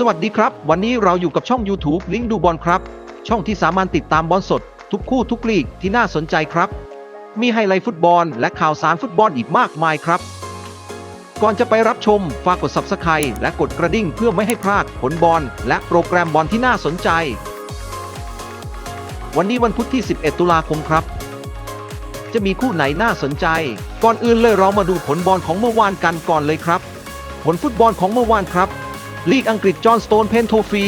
สวัสดีครับ วันนี้เราอยู่กับช่อง YouTube ลิงก์ดูบอลครับ ช่องที่สามารถติดตามบอลสด ทุกคู่ทุกลีกที่น่าสนใจครับ มีไฮไลท์ฟุตบอล และข่าวสารฟุตบอลอีกมากมายครับ ก่อนจะไปรับชมฝากกด Subscribe และกดกระดิ่งเพื่อไม่ให้พลาดผลบอลและโปรแกรมบอลที่น่าสนใจ วันนี้วันพุธที่ 11 ตุลาคมครับ จะมีคู่ไหนน่าสนใจ ก่อนอื่นเลยเรามาดูผลบอลของเมื่อวานกันก่อนเลยครับ ผลฟุตบอลของเมื่อวานครับ ลีกอังกฤษจอห์นสโตนเพนโทฟี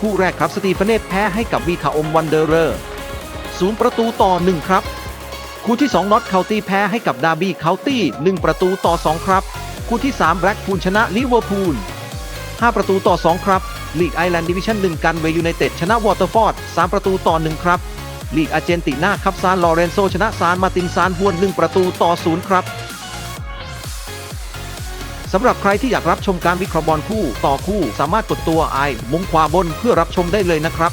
คู่แรกครับสตีฟเนตแพ้ให้กับวีคาอมวันเดอร์เรอร์ศูนย์ประตูต่อ 1 ครับ คู่ที่ 2น็อตเคาตี้แพ้ให้กับดาร์บี้เคาตี้1ประตูต่อ 2 ครับ คู่ที่ 3 แบล็กพูลชนะลิเวอร์พูล5ประตูต่อ 2 ครับลีกไอแลนด์ดิวิชั่น1กันเวยูไนเต็ดชนะวอเตอร์ฟอร์ด3ประตูต่อ 1 ครับลีกอาร์เจนตินาครับซานลอเรนโซชนะซานมาตินซานบวน 1 ประตูต่อ 0 ครับ สำหรับใครที่อยากรับชมการวิเคราะห์บอลคู่ต่อคู่สามารถกดตัวไอมุมขวาบนเพื่อรับชมได้เลยนะครับ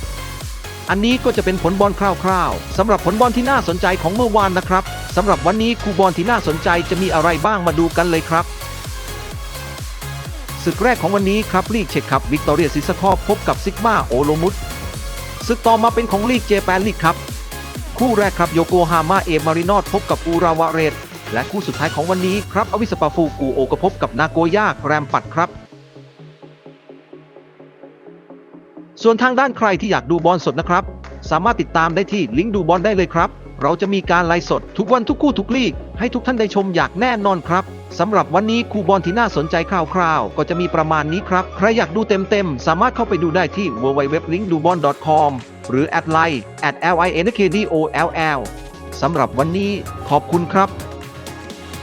อันนี้ก็จะเป็นผลบอลคร่าวๆสำหรับผลบอลที่น่าสนใจของเมื่อวานนะครับสำหรับวันนี้คู่บอลที่น่าสนใจจะมีอะไรบ้างมาดูกันเลยครับศึกแรกของวันนี้ครับลีกเช็คครับวิกตอเรียซิสคอพบกับซิกมาโอโลมุตศึกต่อมาเป็นของลีกเจแปนลีกครับ คู่แรกครับโยโกฮาม่าเอมารินอตพบกับอูราวาเรต และคู่สุดท้ายของวันนี้ครับอวิสปาฟูกูโอกพบกับนาโกย่าแรมปัดครับ ส่วนทางด้านใครที่อยากดูบอลสดนะครับ สามารถติดตามได้ที่ลิงก์ดูบอลได้เลยครับ เราจะมีการไลฟ์สดทุกวันทุกคู่ทุกลีก ให้ทุกท่านได้ชมอย่างแน่นอนครับสำหรับวันนี้คู่บอลที่น่าสนใจคร่าวๆ ก็จะมีประมาณนี้ครับ ใครอยากดูเต็มๆ สามารถเข้าไปดูได้ที่ www.linkdubon.com หรือ at line at linkdoll สำหรับวันนี้ขอบคุณครับ